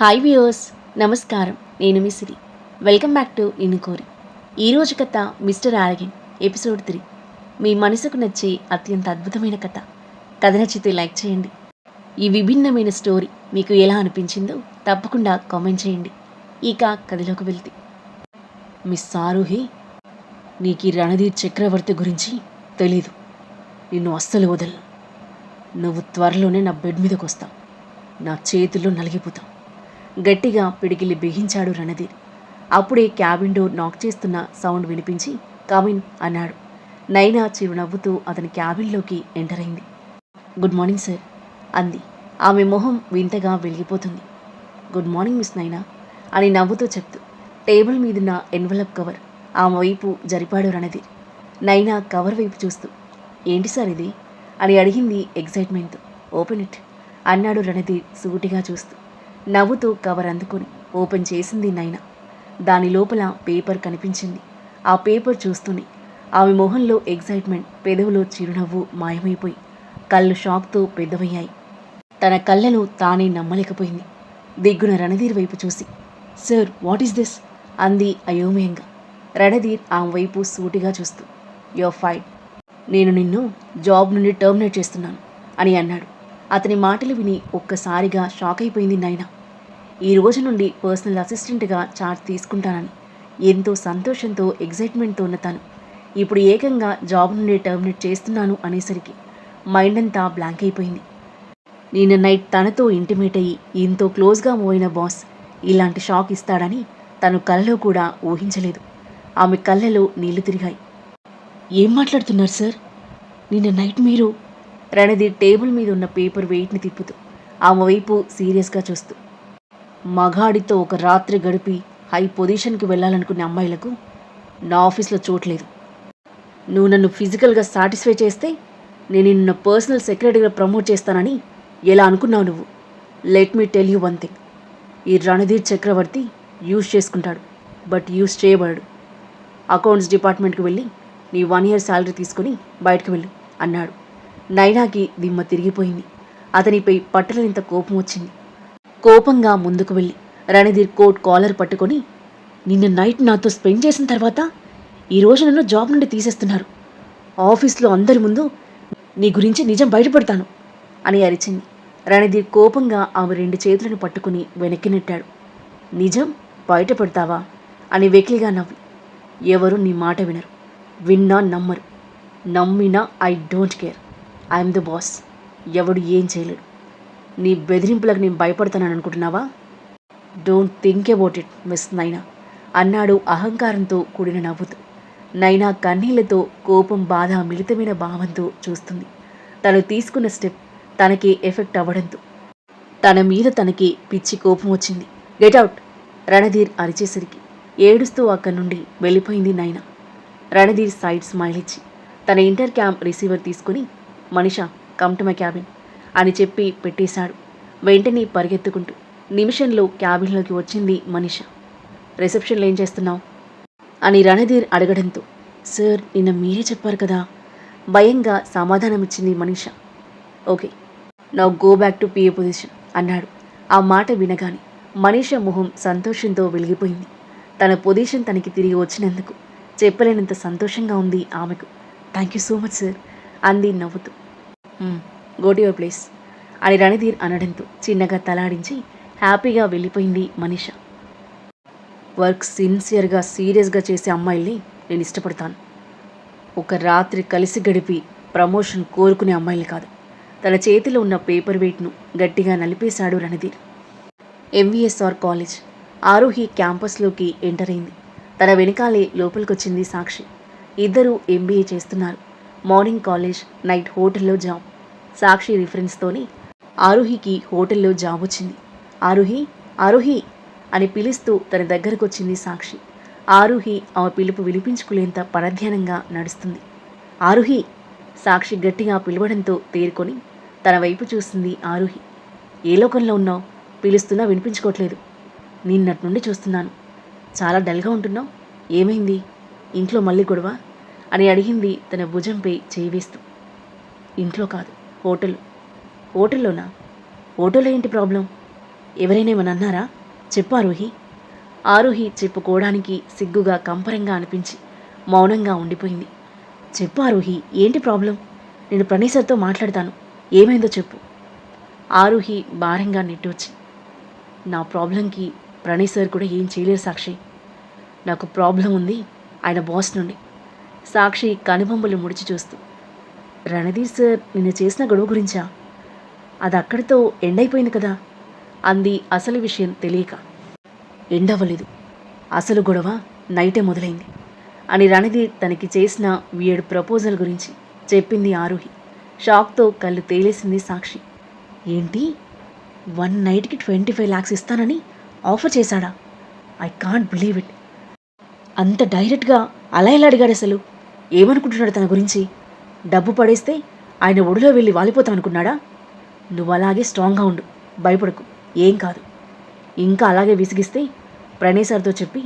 Hi viewers నమస్కారం. నేను మిసిరి వెల్కమ్ బ్యాక్ టు ఇనుకోరి ఈరోజు కథ మిస్టర్ ఆరగిన్ ఎపిసోడ్ త్రీ. మీ మనసుకు నచ్చే అత్యంత అద్భుతమైన కథ. కథ నచ్చితే లైక్ చేయండి. ఈ విభిన్నమైన స్టోరీ మీకు ఎలా అనిపించిందో తప్పకుండా కామెంట్ చేయండి. ఇక కథలోకి వెళ్తే. మిస్ సారూహి నీకు ఈ రణధీర్ చక్రవర్తి గురించి తెలీదు. నిన్ను అస్సలు వదలను. నువ్వు త్వరలోనే నా బెడ్ మీదకి వస్తావు నా చేతుల్లో నలిగిపోతావు గట్టిగా పిడికిలి బిగించాడు రణధీర్. అప్పుడే క్యాబిన్ డోర్ నాక్ చేస్తున్న సౌండ్ వినిపించి కమిన్ అన్నాడు. నైనా చిరునవ్వుతూ అతని క్యాబిన్లోకి ఎంటర్ అయింది. గుడ్ మార్నింగ్ సార్ అంది. ఆమె మొహం వింతగా వెలిగిపోతుంది. గుడ్ మార్నింగ్ మిస్ నైనా అని నవ్వుతూ చెప్తూ. టేబుల్ మీదున్న ఎన్వలప్ కవర్ ఆమె వైపు జరిపాడు రణధీర్. నైనా కవర్ వైపు చూస్తూ ఏంటి సార్ ఇది? అని అడిగింది ఎగ్జైట్మెంట్తో ఓపెన్ ఇట్ అన్నాడు రణధీర్ సూటిగా చూస్తూ. నవ్వుతూ కవర్ అందుకొని ఓపెన్ చేసింది నైనా. దాని లోపల పేపర్ కనిపించింది. ఆ పేపర్ చూస్తూనే ఆమె మొహంలో ఎగ్జైట్మెంట్ పెదవులో చిరునవ్వు మాయమైపోయి కళ్ళు షాక్తో పెద్దవయ్యాయి. తన కళ్ళను తానే నమ్మలేకపోయింది. దిగ్గున రణధీర్ వైపు చూసి సార్ వాట్ ఈస్ దిస్? అంది అయోమయంగా. రణధీర్ ఆమె వైపు సూటిగా చూస్తూ యో ఫైట్. నేను నిన్ను జాబ్ నుండి టర్మినేట్ చేస్తున్నాను అని అన్నాడు. అతని మాటలు విని ఒక్కసారిగా షాక్ అయిపోయింది నైనా. ఈ రోజు నుండి పర్సనల్ అసిస్టెంట్గా చార్జ్ తీసుకుంటానని. ఎంతో సంతోషంతో ఎగ్జైట్మెంట్తో ఉన్న తను ఇప్పుడు ఏకంగా జాబ్ నుండి టర్మినేట్ చేస్తున్నాను అనేసరికి మైండ్ అంతా బ్లాంక్ అయిపోయింది. నిన్న నైట్ తనతో ఇంటిమేట్ అయ్యి ఎంతో క్లోజ్గా మూవ్ బాస్ ఇలాంటి షాక్ ఇస్తాడని తను కలలో కూడా ఊహించలేదు. ఆమె కళ్ళలో నీళ్ళు తిరిగాయి. ఏం మాట్లాడుతున్నారు సార్ నిన్న నైట్ మీరు? రణది టేబుల్ మీద ఉన్న పేపర్ వెయిట్ని తిప్పుతూ ఆమె వైపు సీరియస్గా చూస్తూ మగాడితో ఒక రాత్రి గడిపి హై పొజిషన్కి వెళ్ళాలనుకునే అమ్మాయిలకు నా ఆఫీస్లో చూడలేదు నువ్వు నన్ను ఫిజికల్గా సాటిస్ఫై చేస్తే నేను నిన్ను పర్సనల్ సెక్రటరీగా ప్రమోట్ చేస్తానని ఎలా అనుకున్నావు నువ్వు? Let me tell you one thing. ఈ రణధీర్ చక్రవర్తి యూజ్ చేసుకుంటాడు బట్ యూజ్ చేయబడడు. అకౌంట్స్ డిపార్ట్మెంట్కి వెళ్ళి నీ వన్ ఇయర్ శాలరీ తీసుకుని బయటకు వెళ్ళు అన్నాడు. నైనాకి దిమ్మ తిరిగిపోయింది. అతనిపై పట్టలేంత కోపం వచ్చింది. కోపంగా ముందుకు వెళ్ళి రణధీర్ కోట్ కాలర్ పట్టుకొని నిన్న నైట్ నాతో స్పెండ్ చేసిన తర్వాత ఈరోజు నన్ను జాబ్ నుండి తీసేస్తున్నారు. ఆఫీస్లో అందరి ముందు నీ గురించి నిజం బయటపడతాను అని అరిచింది. రణధీర్ కోపంగా ఆమె రెండు చేతులను పట్టుకుని వెనక్కి నెట్టాడు. నిజం బయటపడతావా అని వెకిలిగా నవ్వి. ఎవరు నీ మాట వినరు. విన్నా నమ్మరు. నమ్మినా I don't care. I'm the boss. ఎవడు ఏం చేయలేడు. నీ బెదిరింపులకు నేను భయపడతానని అనుకుంటున్నావా? Don't think about it miss Naina అన్నాడు అహంకారంతో కూడిన నవ్వుతూ. నైనా కన్నీళ్ళతో కోపం బాధ మిళితమైన భావంతో చూస్తుంది. తను తీసుకున్న స్టెప్ తనకి ఎఫెక్ట్ అవ్వడంతో. తన మీద తనకి పిచ్చి కోపం వచ్చింది. గెట్ అవుట్ రణధీర్ అరిచేసరికి. ఏడుస్తూ అక్కడి నుండి వెళ్ళిపోయింది నైనా. రణధీర్ సైడ్ స్మైల్ ఇచ్చి తన ఇంటర్ క్యాంప్ రిసీవర్ తీసుకుని Manisha come to my cabin అని చెప్పి పెట్టేశాడు. వెంటనే పరిగెత్తుకుంటూ నిమిషంలో క్యాబిన్లోకి వచ్చింది మనిష. రిసెప్షన్లో ఏం చేస్తున్నావు? అని రణధీర్ అడగడంతో సార్ నిన్న మీరే చెప్పారు కదా భయంగా సమాధానమిచ్చింది మనిష. Okay now go back to PA position అన్నాడు. ఆ మాట వినగానే మనీష మొహం సంతోషంతో వెలిగిపోయింది. తన పొజిషన్ తనకి తిరిగి వచ్చినందుకు చెప్పలేనంత సంతోషంగా ఉంది ఆమెకు. Thank you so much sir అంది నవ్వుతూ. గో టు యువర్ ప్లేస్ అని రణధీర్ అనడంతో చిన్నగా తలాడించి హ్యాపీగా వెళ్ళిపోయింది మనీష. వర్క్ సిన్సియర్గా సీరియస్గా చేసే అమ్మాయిల్ని నేను ఇష్టపడతాను. ఒక రాత్రి కలిసి గడిపి ప్రమోషన్ కోరుకునే అమ్మాయిలు కాదు. తన చేతిలో ఉన్న పేపర్ వెయిట్ను గట్టిగా నలిపేశాడు రణధీర్. ఎంవిఎస్ఆర్ కాలేజ్ ఆరోహి క్యాంపస్లోకి ఎంటర్ అయింది. తన వెనకాలే లోపలికొచ్చింది సాక్షి. ఇద్దరూ ఎంబీఏ చేస్తున్నారు. మార్నింగ్ కాలేజ్ నైట్ హోటల్లో జాబ్. సాక్షి రిఫరెన్స్తోనే ఆరోహికి హోటల్లో జాబ్ వచ్చింది. ఆరోహి ఆరోహి అని పిలుస్తూ తన దగ్గరకు వచ్చింది సాక్షి. ఆరుహి ఆమె పిలుపు వినిపించుకునేంత పరధ్యానంగా నడుస్తుంది. ఆరుహి సాక్షి గట్టిగా పిలవడంతో తేరుకొని తన వైపు చూస్తుంది ఆరుహి. ఏ లోకంలో ఉన్నావు? పిలుస్తున్నా వినిపించుకోవట్లేదు. నిన్నటి నుండి చూస్తున్నాను. చాలా డల్గా ఉంటున్నావు? ఏమైంది? ఇంట్లో మళ్ళీ గొడవ? అని అడిగింది తన భుజంపై చేయి వేస్తూ. ఇంట్లో కాదు. హోటల్. హోటల్లోనా? హోటల్లో ఏంటి ప్రాబ్లం? ఎవరైనా ఏమని అన్నారా? చెప్పు ఆరోహి. ఆరోహి చెప్పుకోవడానికి సిగ్గుగా కంపరంగా అనిపించి మౌనంగా ఉండిపోయింది. చెప్పు ఆరోహి ఏంటి ప్రాబ్లం? నేను ప్రణీసర్తో సార్తో మాట్లాడతాను. ఏమైందో చెప్పు. ఆరుహి భారంగా నెట్టొచ్చి నా ప్రాబ్లంకి ప్రణయ్ సార్ కూడా ఏం చేయలేరు సాక్షి. నాకు ప్రాబ్లం ఉంది ఆయన బాస్ నుండి. సాక్షి కనుబొమ్మలు ముడిచి చూస్తూ రణధీర్ సార్ నిన్ను చేసిన గొడవ గురించా? అది అక్కడితో ఎండ్ అయిపోయింది కదా. అంది అసలు విషయం తెలియక. ఎండవ్వలేదు. అసలు గొడవ నైటే మొదలైంది అని రణధీర్ తనకి చేసిన వీడు ప్రపోజల్ గురించి చెప్పింది ఆరోహి. షాక్తో కళ్ళు తేలేసింది సాక్షి. ఏంటి? వన్ నైట్కి ట్వంటీ ఫైవ్ ల్యాక్స్ ఇస్తానని ఆఫర్ చేశాడా? I can't believe it. అంత డైరెక్ట్గా అలా ఎలా అడిగాడు అసలు? ఏమనుకుంటున్నాడు తన గురించి? డబ్బు పడేస్తే ఆయన ఒడిలో వెళ్ళి వాలిపోతాం అనుకున్నాడా నువ్వు అలాగే స్ట్రాంగ్గా ఉండు భయపడకు ఏం కాదు. ఇంకా అలాగే విసిగిస్తే ప్రణయ్ సార్తో చెప్పి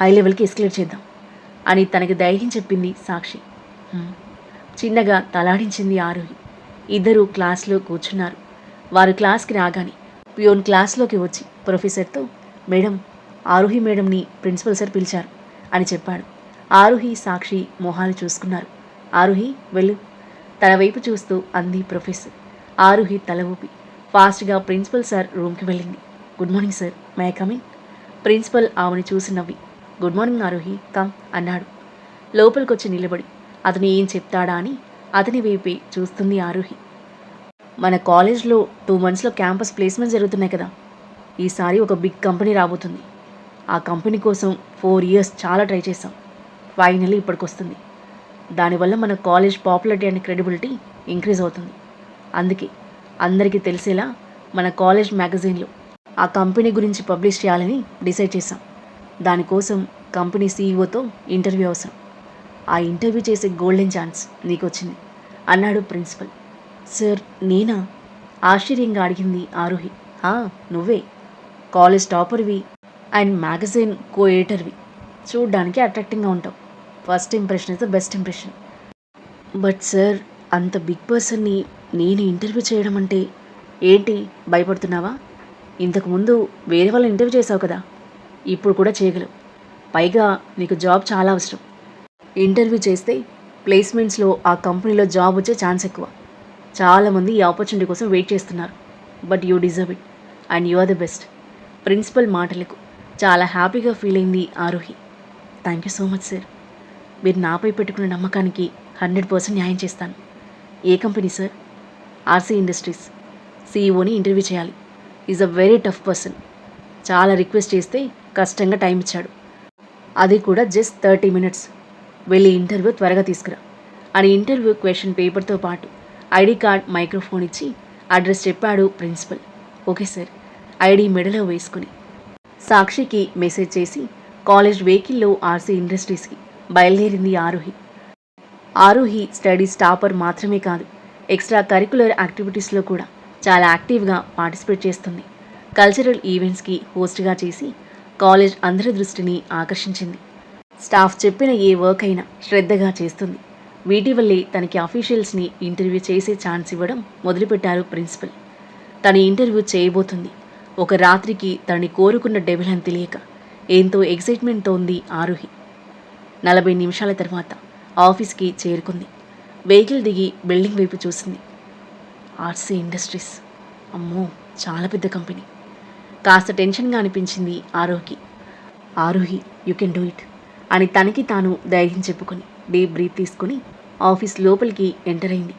హై లెవెల్కి ఎస్కలేట్ చేద్దాం అని తనకి ధైర్యం చెప్పింది సాక్షి. చిన్నగా తలాడించింది ఆరోహి. ఇద్దరు క్లాస్లో కూర్చున్నారు. వారు క్లాస్కి రాగానే పియోన్ క్లాస్లోకి వచ్చి ప్రొఫెసర్తో మేడం ఆరోహి మేడంని ప్రిన్సిపల్ సార్ పిలిచారు అని చెప్పాడు. ఆరోహి సాక్షి మొహాలు చూసుకున్నారు. ఆరుహి వెళ్ళు. తన వైపు చూస్తూ అంది ప్రొఫెసర్. ఆరుహి తల ఊపి. ఫాస్ట్గా ప్రిన్సిపల్ సార్ రూమ్కి వెళ్ళింది. Good morning sir. May come in principal ఆమెను చూసి నవ్వి. Good morning Aaruhi. కమ్ అన్నాడు. లోపలికొచ్చి నిలబడి. అతను ఏం చెప్తాడా అని అతని వైపే చూస్తుంది ఆరుహి. మన కాలేజ్లో టూ మంత్స్లో క్యాంపస్ ప్లేస్మెంట్ జరుగుతున్నాయి కదా. ఈసారి ఒక బిగ్ కంపెనీ రాబోతుంది. ఆ కంపెనీ కోసం ఫోర్ ఇయర్స్ చాలా ట్రై చేశాం. ఫైనల్ ఇప్పటికి వస్తుంది దానివల్ల మన college popularity and credibility increase అవుతుంది. అందుకే అందరికీ తెలిసేలా మన కాలేజ్ మ్యాగజైన్లో ఆ కంపెనీ గురించి పబ్లిష్ చేయాలని డిసైడ్ చేశాం. దానికోసం కంపెనీ సీఈఓతో ఇంటర్వ్యూ అవసరం. ఆ ఇంటర్వ్యూ చేసే గోల్డెన్ ఛాన్స్ నీకు వచ్చింది అన్నాడు ప్రిన్సిపల్. సార్ నేనా? ఆశ్చర్యంగా అడిగింది ఆరోహి. నువ్వే. కాలేజ్ టాపర్వి అండ్ మ్యాగజైన్ కో ఎడిటర్వి చూడ్డానికి అట్రాక్టింగ్గా ఉంటావు. First impression is the best impression. But sir అంత బిగ్ పర్సన్ని నేను ఇంటర్వ్యూ చేయడం అంటే ఏంటి? భయపడుతున్నావా? ఇంతకుముందు వేరే వాళ్ళు ఇంటర్వ్యూ చేసావు కదా? ఇప్పుడు కూడా చేయగలవు. పైగా నీకు జాబ్ చాలా అవసరం. ఇంటర్వ్యూ చేస్తే ప్లేస్మెంట్స్లో ఆ కంపెనీలో జాబ్ వచ్చే ఛాన్స్ ఎక్కువ. చాలామంది ఈ ఆపర్చునిటీ కోసం వెయిట్ చేస్తున్నారు. But you deserve it. And you are the best. Principal మాటలకు చాలా హ్యాపీగా ఫీల్ అయింది Aarohi thank you so much sir. మీరు నాపై పెట్టుకున్న నమ్మకానికి హండ్రెడ్ పర్సెంట్ న్యాయం చేస్తాను. ఏ company sir? RC industries. సీఈఓని interview చేయాలి. Is a very tough person. చాలా రిక్వెస్ట్ చేస్తే కష్టంగా టైం ఇచ్చాడు. అది కూడా జస్ట్ థర్టీ మినిట్స్. వెళ్ళి ఇంటర్వ్యూ త్వరగా తీసుకురా. అని ఇంటర్వ్యూ క్వశ్చన్ పేపర్తో పాటు ఐడి కార్డ్ మైక్రోఫోన్ ఇచ్చి అడ్రస్ చెప్పాడు ప్రిన్సిపల్. Okay sir. ఐడి మెడలో వేసుకుని సాక్షికి మెసేజ్ చేసి కాలేజ్ వెహికల్లో ఆర్సీ ఇండస్ట్రీస్కి బయలుదేరింది ఆరుహి. ఆరుహి స్టడీస్ టాపర్ మాత్రమే కాదు ఎక్స్ట్రా కరికులర్ యాక్టివిటీస్లో కూడా చాలా యాక్టివ్గా పార్టిసిపేట్ చేస్తుంది. కల్చరల్ ఈవెంట్స్కి హోస్ట్గా చేసి కాలేజ్ అందరి దృష్టిని ఆకర్షించింది. స్టాఫ్ చెప్పిన ఏ వర్క్ అయినా శ్రద్ధగా చేస్తుంది. వీటి వల్లే తనకి అఫీషియల్స్ని ఇంటర్వ్యూ చేసే ఛాన్స్ ఇవ్వడం మొదలుపెట్టారు ప్రిన్సిపల్. తన ఇంటర్వ్యూ చేయబోతుంది. ఒక రాత్రికి తనని కోరుకున్న డెవిల్ అని తెలియక ఎంతో ఎక్సైట్మెంట్తో ఉంది ఆరుహి. నలభై నిమిషాల తర్వాత ఆఫీస్కి చేరుకుంది. వెహికల్ దిగి బిల్డింగ్ వైపు చూసింది. RC industries. అమ్మో! చాలా పెద్ద కంపెనీ. కాస్త టెన్షన్గా అనిపించింది Aarohi Aarohi you can do it అని తనకి తాను ధైర్యం చెప్పుకొని డీప్ బ్రీత్ తీసుకుని ఆఫీస్ లోపలికి ఎంటర్ అయింది.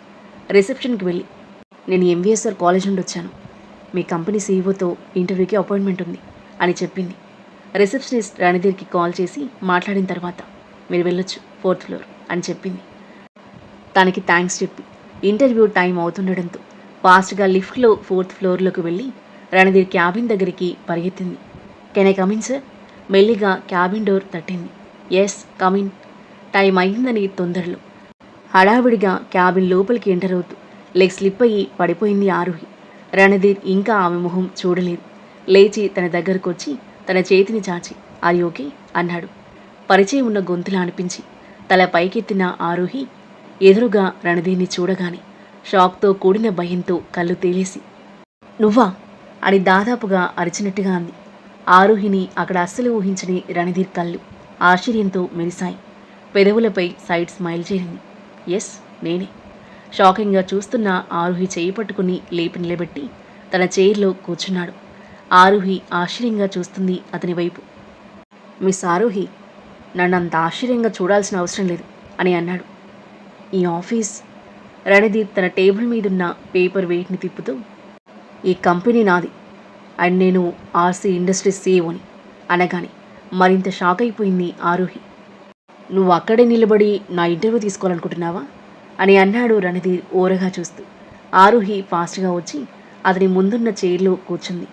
రిసెప్షన్కి వెళ్ళి నేను ఎంవీఎస్ఆర్ కాలేజ్ నుండి వచ్చాను. మీ కంపెనీ సీఈఓతో ఇంటర్వ్యూకి అపాయింట్మెంట్ ఉంది అని చెప్పింది. రిసెప్షనిస్ట్ రణధీర్కి కాల్ చేసి మాట్లాడిన తర్వాత మీరు వెళ్ళొచ్చు ఫోర్త్ ఫ్లోర్ అని చెప్పింది. తనకి థ్యాంక్స్ చెప్పి ఇంటర్వ్యూ టైం అవుతుండడంతో ఫాస్ట్గా లిఫ్ట్లో ఫోర్త్ ఫ్లోర్లోకి వెళ్ళి రణధీర్ క్యాబిన్ దగ్గరికి పరిగెత్తింది. Can I come in sir? మెల్లిగా క్యాబిన్ డోర్ తట్టింది. ఎస్ కమిన్ టైం అయిందని తొందరలో. హడావిడిగా క్యాబిన్ లోపలికి ఎంటర్ అవుతూ లెగ్ స్లిప్ అయ్యి పడిపోయింది ఆరుహి. రణధీర్ ఇంకా ఆమె మొహం చూడలేదు. లేచి తన దగ్గరకు వచ్చి తన చేతిని చాచి ఆర్ ఓకే? అన్నాడు. పరిచయం ఉన్న గొంతులా అనిపించి తల పైకెత్తిన ఆరోహి ఎదురుగా రణధీర్ని చూడగానే షాక్తో కూడిన భయంతో కళ్ళు తేలేసి నువ్వా? అని దాదాపుగా అరిచినట్టుగా అంది. ఆరోహిని అక్కడ అస్సలు ఊహించని రణధీర్ కళ్ళు ఆశ్చర్యంతో మెరిశాయి. పెదవులపై సైడ్ స్మైల్ చేరింది. ఎస్ నేనే. షాకింగ్గా చూస్తున్న ఆరుహి చేయి పట్టుకుని లేపి నిలబెట్టి తన చైర్లో కూర్చున్నాడు. ఆరుహి ఆశ్చర్యంగా చూస్తుంది అతని వైపు. మిస్ ఆరుహి నన్ను అంత ఆశ్చర్యంగా చూడాల్సిన అవసరం లేదు అని అన్నాడు. ఈ ఆఫీస్ రణదీప్ తన టేబుల్ మీదున్న పేపర్ వెయిట్ని తిప్పుతూ ఈ కంపెనీ నాది అండ్ నేను ఆర్సీ ఇండస్ట్రీస్ సీఈఓని అనగానే మరింత షాక్ అయిపోయింది ఆరోహి. నువ్వు అక్కడే నిలబడి నా ఇంటర్వ్యూ తీసుకోవాలనుకుంటున్నావా? అని అన్నాడు రణధీర్ ఓరగా చూస్తూ. ఆరుహి ఫాస్ట్గా వచ్చి అతని ముందున్న చైర్లో కూర్చుంది.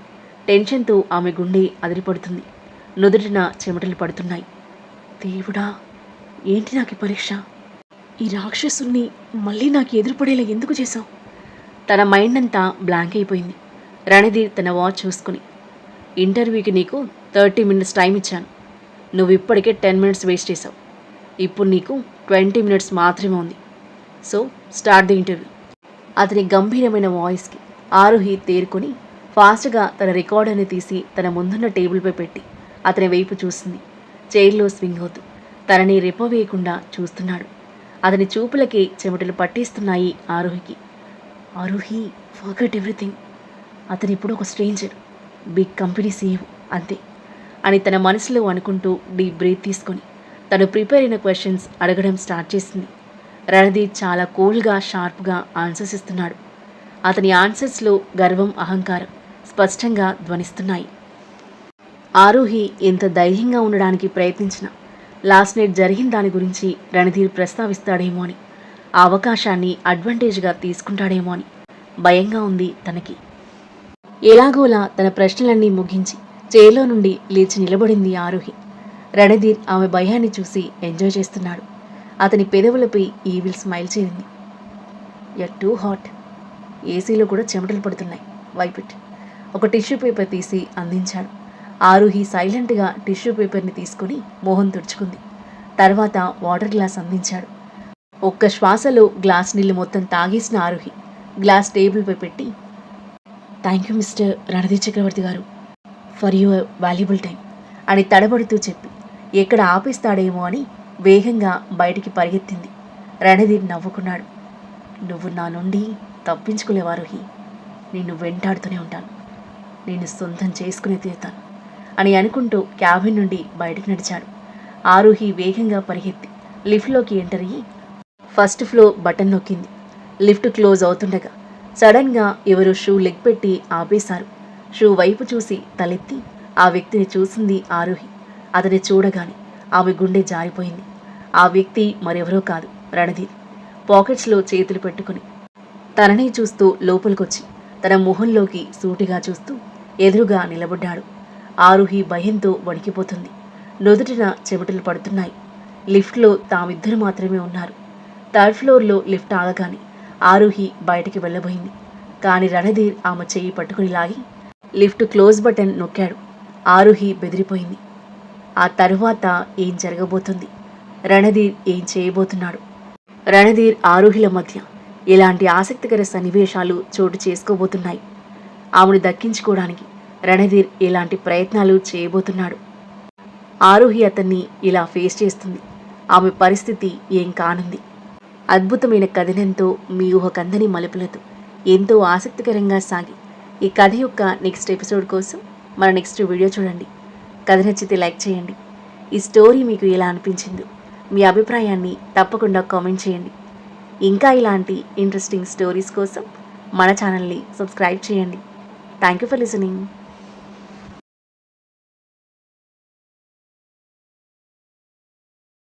టెన్షన్తో ఆమె గుండె అదిరిపడుతుంది. నుదుటిన చెమటలు పడుతున్నాయి. దేవుడా ఏంటి నాకు పరీక్ష? ఈ రాక్షసుని మళ్ళీ నాకు ఎదురుపడేలా ఎందుకు చేశావు? తన మైండ్ అంతా బ్లాంక్ అయిపోయింది. రణధీర్ తన వాచ్ చూసుకుని ఇంటర్వ్యూకి నీకు థర్టీ మినిట్స్ టైం ఇచ్చాను. నువ్వు ఇప్పటికే టెన్ మినిట్స్ వేస్ట్ చేసావు ఇప్పుడు నీకు ట్వంటీ మినిట్స్ మాత్రమే ఉంది. So start the interview. అతని గంభీరమైన వాయిస్కి ఆరుహి తేరుకొని ఫాస్ట్గా తన రికార్డర్ని తీసి తన ముందున్న టేబుల్పై పెట్టి అతని వైపు చూసింది. చైర్లో స్వింగ్ అవుతూ తనని రెప్పవేయకుండా చూస్తున్నాడు. అతని చూపులకి చెమటలు పట్టిస్తున్నాయి ఆరోహికి. ఆరోహి ఫర్గట్ ఎవ్రీథింగ్ అతను ఇప్పుడు ఒక స్ట్రేంజర్ బిగ్ కంపెనీ సీఈఓ అంతే అని తన మనసులో అనుకుంటూ డీప్ బ్రీత్ తీసుకొని తను ప్రిపేర్ అయిన క్వశ్చన్స్ అడగడం స్టార్ట్ చేసింది. రణదీప్ చాలా కూల్గా షార్ప్గా ఆన్సర్స్ ఇస్తున్నాడు. అతని ఆన్సర్స్లో గర్వం అహంకారం స్పష్టంగా ధ్వనిస్తున్నాయి. ఆరోహి ఎంత ధైర్యంగా ఉండడానికి ప్రయత్నించినా లాస్ట్ నైట్ జరిగిన దాని గురించి రణధీర్ ప్రస్తావిస్తాడేమో అని ఆ అవకాశాన్ని అడ్వాంటేజ్గా తీసుకుంటాడేమో అని భయంగా ఉంది తనకి. ఎలాగోలా తన ప్రశ్నలన్నీ ముగించి చేలో నుండి లేచి నిలబడింది ఆరోహి. రణధీర్ ఆమె భయాన్ని చూసి ఎంజాయ్ చేస్తున్నాడు. అతని పెదవులపై ఈవిల్ స్మైల్ చేరింది. You're too hot. ఏసీలో కూడా చెమటలు పడుతున్నాయి. వైపిట్ ఒక టిష్యూ పేపర్ తీసి అందించాడు. ఆరుహి సైలెంట్గా టిష్యూ పేపర్ని తీసుకుని మోహన్ తుడుచుకుంది. తర్వాత వాటర్ గ్లాస్ అందించాడు. ఒక్క శ్వాసలో గ్లాస్ నీళ్ళు మొత్తం తాగేసిన ఆరుహి గ్లాస్ టేబుల్పై పెట్టి thank you mister Randhir Chakravarthy garu for your valuable time అని తడబడుతూ చెప్పి ఎక్కడ ఆపేస్తాడేమో అని వేగంగా బయటికి పరిగెత్తింది. రణధీర్ నవ్వుకున్నాడు. నువ్వు నా నుండి తప్పించుకునేవారుహి నిన్ను వెంటాడుతూనే ఉంటాను. నేను సొంతం చేసుకుని తీరుతాను. అని అనుకుంటూ క్యాబిన్ నుండి బయటకు నడిచాడు. ఆరుహి వేగంగా పరిగెత్తి లిఫ్ట్లోకి ఎంటర్ అయ్యి ఫస్ట్ ఫ్లోర్ బటన్ నొక్కింది. లిఫ్ట్ క్లోజ్ అవుతుండగా సడన్గా ఎవరో షూ లెగ్ పెట్టి ఆపేశారు. షూ వైపు చూసి తలెత్తి ఆ వ్యక్తిని చూసింది ఆరోహి. అతని చూడగానే ఆమె గుండె జారిపోయింది. ఆ వ్యక్తి మరెవరో కాదు రణధీర్. పాకెట్స్లో చేతులు పెట్టుకుని తననే చూస్తూ లోపలికొచ్చి తన మొహంలోకి సూటిగా చూస్తూ ఎదురుగా నిలబడ్డాడు. ఆరుహి భయంతో వణికిపోతుంది. నుదుటిన చెమటలు పడుతున్నాయి. లిఫ్ట్లో తామిద్దరు మాత్రమే ఉన్నారు. థర్డ్ ఫ్లోర్లో లిఫ్ట్ ఆగగానే ఆరుహి బయటికి వెళ్ళబోయింది. కానీ రణధీర్ ఆమె చెయ్యి పట్టుకుని లాగి లిఫ్ట్ క్లోజ్ బటన్ నొక్కాడు. ఆరుహి బెదిరిపోయింది. ఆ తరువాత ఏం జరగబోతుంది? రణధీర్ ఏం చేయబోతున్నాడు? రణధీర్ ఆరుహిల మధ్య ఇలాంటి ఆసక్తికర సన్నివేశాలు చోటు చేసుకోబోతున్నాయి. ఆమెను దక్కించుకోవడానికి రణధీర్ ఇలాంటి ప్రయత్నాలు చేయబోతున్నాడు. ఆరుహి అతన్ని ఇలా ఫేస్ చేస్తుంది. ఆమె పరిస్థితి ఏం కానుంది? అద్భుతమైన కథనంతో మీ ఊహకందని మలుపులతో ఎంతో ఆసక్తికరంగా సాగి ఈ కథ యొక్క నెక్స్ట్ ఎపిసోడ్ కోసం మన నెక్స్ట్ వీడియో చూడండి. కథ నచ్చితే లైక్ చేయండి. ఈ స్టోరీ మీకు ఎలా అనిపించిందో మీ అభిప్రాయాన్ని తప్పకుండా కామెంట్ చేయండి. ఇంకా ఇలాంటి ఇంట్రెస్టింగ్ స్టోరీస్ కోసం మన ఛానల్ని సబ్స్క్రైబ్ చేయండి. Thank you for listening